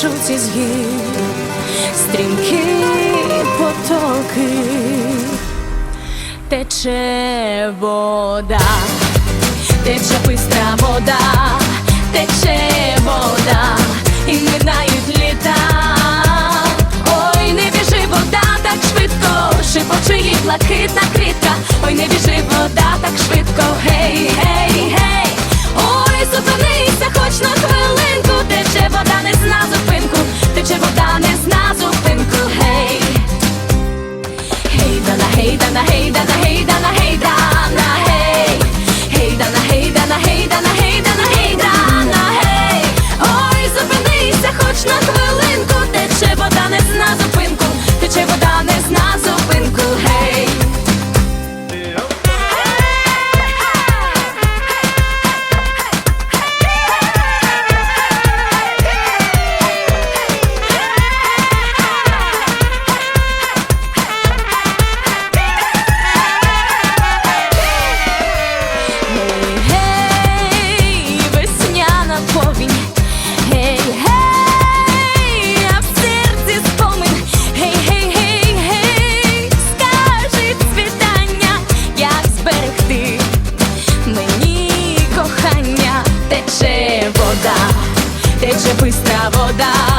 течуть із гір, стрімкі потоки, тече вода, тече бистра вода, тече вода, і минають літа. Ой, не біжи вода так швидко, шипоче їй блакитна квітка. Ой, не біжи бистра вода,